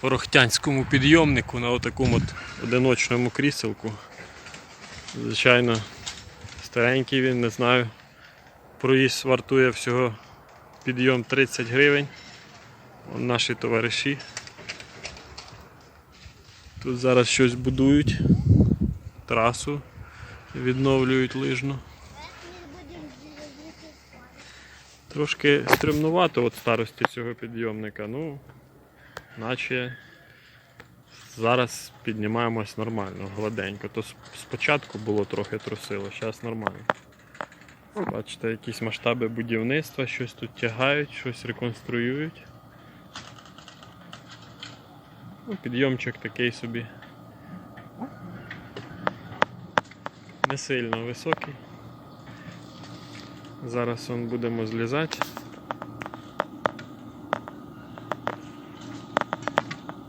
порохтянському підйомнику на отакому от одиночному кріселку. Звичайно, старенький він, не знаю. Проїзд вартує всього підйом 30 гривень. Вон наші товариші. Тут зараз щось будують, трасу відновлюють лижну. Трошки стримнувато від старості цього підйомника, ну, наче зараз піднімаємось нормально, гладенько. То спочатку було трохи трусило, зараз нормально. Бачите, якісь масштаби будівництва, щось тут тягають, щось реконструюють. Ну, підйомчик такий собі. Не сильно високий. Зараз он будемо злізати.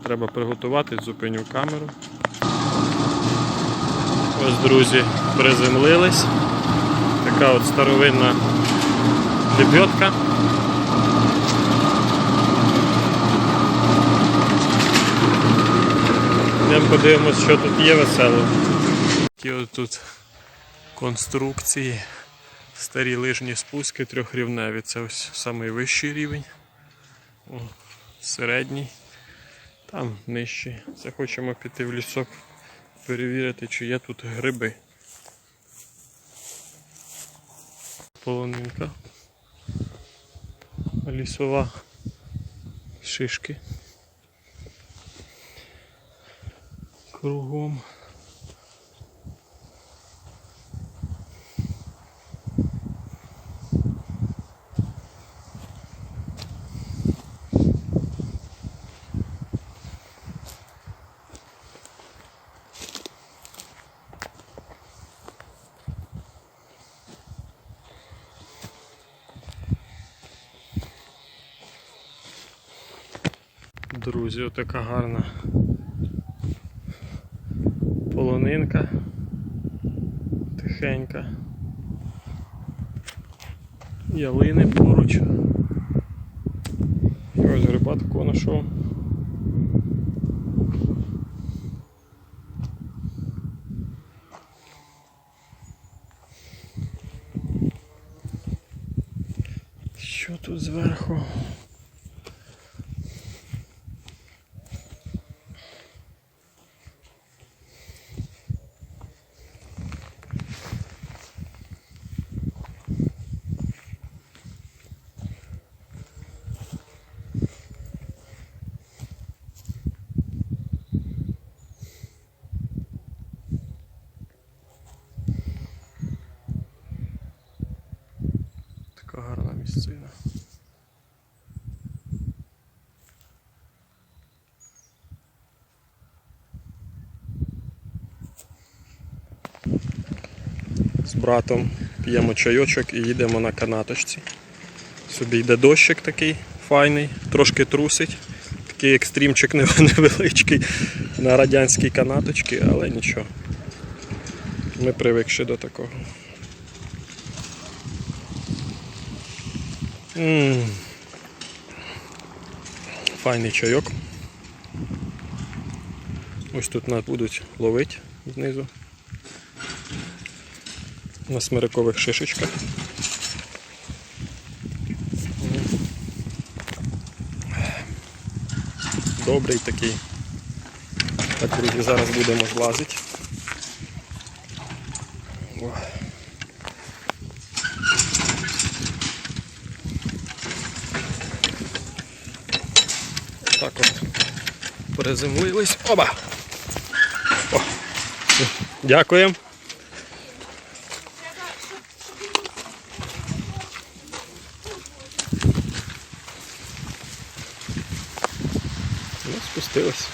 Треба приготуватись, зупиню камеру. Ось, друзі, приземлились. Така от старовинна лебедка. Йдемо подивимось, що тут є весело. Такі от тут конструкції, старі лижні спуски трьохрівневі. Це ось найвищий рівень. О, середній. Там нижче. Це хочемо піти в лісок, перевірити, чи є тут гриби. Полонинка. Лісова шишки. Кругом. Друзі, отака гарна полонинка. Тихенька. Ялини поруч. І ось гриба такого знайшов. Що тут зверху? Така гарна місцина. З братом п'ємо чайочок і їдемо на канаточці. Собі йде дощик такий файний, трошки трусить. Такий екстрімчик невеличкий на радянській канаточці, але нічого. Ми привикши до такого. М. Файний чайок. Ось тут нас будуть ловити знизу. На смирикових шишечках. Добрий такий. Так, друзі, зараз будемо злазити. Так от. Приземлились. Оба! О. Дякуємо. Ну, спустились.